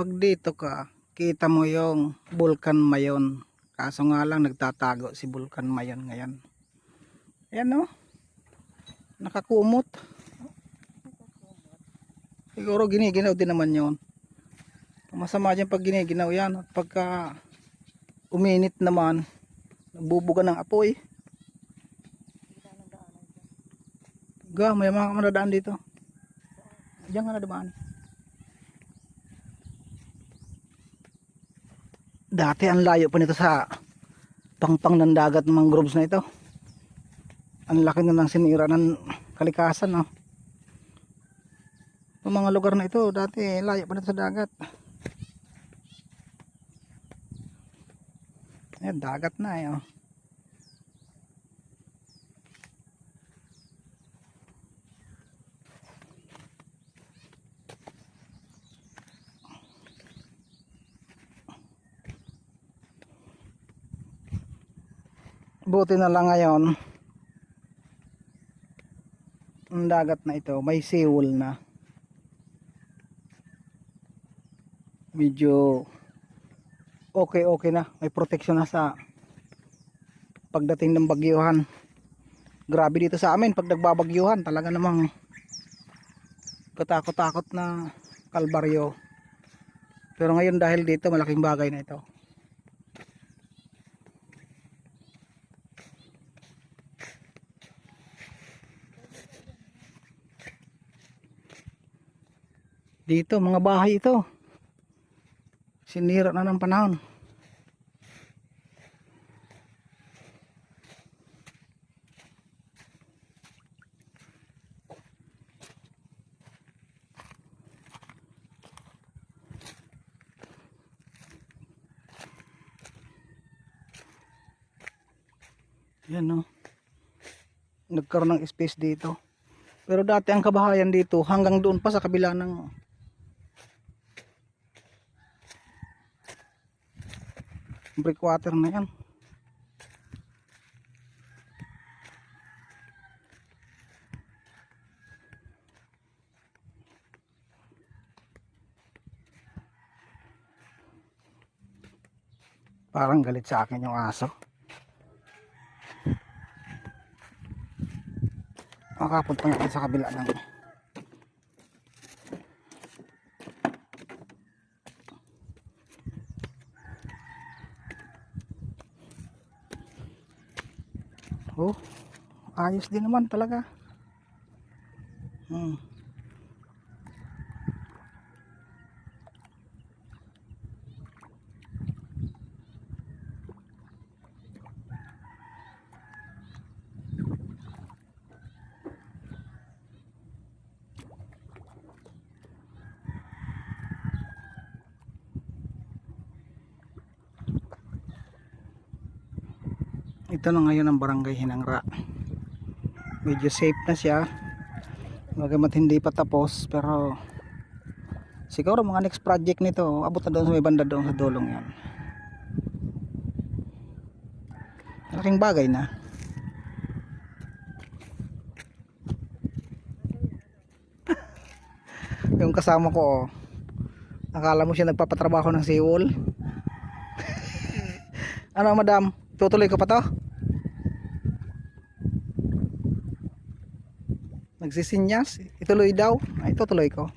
pag dito ka, kita mo yung Vulcan Mayon. Kaso nga lang nagtatago si Vulcan Mayon ngayon. Ayan no. Nakakumot. Siguro giniginaw din naman yon. Masama dyan pag giniginaw yan. At pagka uminit naman, nabubuga ng apoy. Ga, may mga kamadadaan dito. Diyan ka na dumaan. Dati ang layo pa nito sa pangpang ng dagat ng mangroves na ito. Ang laki na ng sinira ng kalikasan. No? Yung mga lugar na ito, dati layo pa nito sa dagat. Ayan, dagat na eh. Oh. Buti na lang ngayon ang dagat na ito may seawall na. Medyo okay okay na may protection na sa pagdating ng bagyuhan. Grabe dito sa amin pag nagbabagyuhan talaga namang katakot-takot na kalbaryo. Pero ngayon dahil dito malaking bagay na ito dito mga bahay ito. Sinira na ng panahon. Yan no? Nagkaroon ng space dito. Pero dati ang kabahayan dito hanggang doon pa sa kabila ng breakwater na yan. Parang galit sa akin yung aso. Makapunta nga sa kabila ng Oh, ayos din naman talaga. Hmm. Ito na ngayon ang barangay Hinangra. Medyo safe na siya. Bagamat hindi pa tapos pero siguro mga next project nito abot na doon sa may banda doon sa dulong yan. Malaking bagay na. Yung kasama ko oh. Akala mo siya nagpapatrabaho ng seawall. ano madam? Tutuloy ko pa to? Nagsisinyas? Ituloy daw? Ay, tutuloy ko.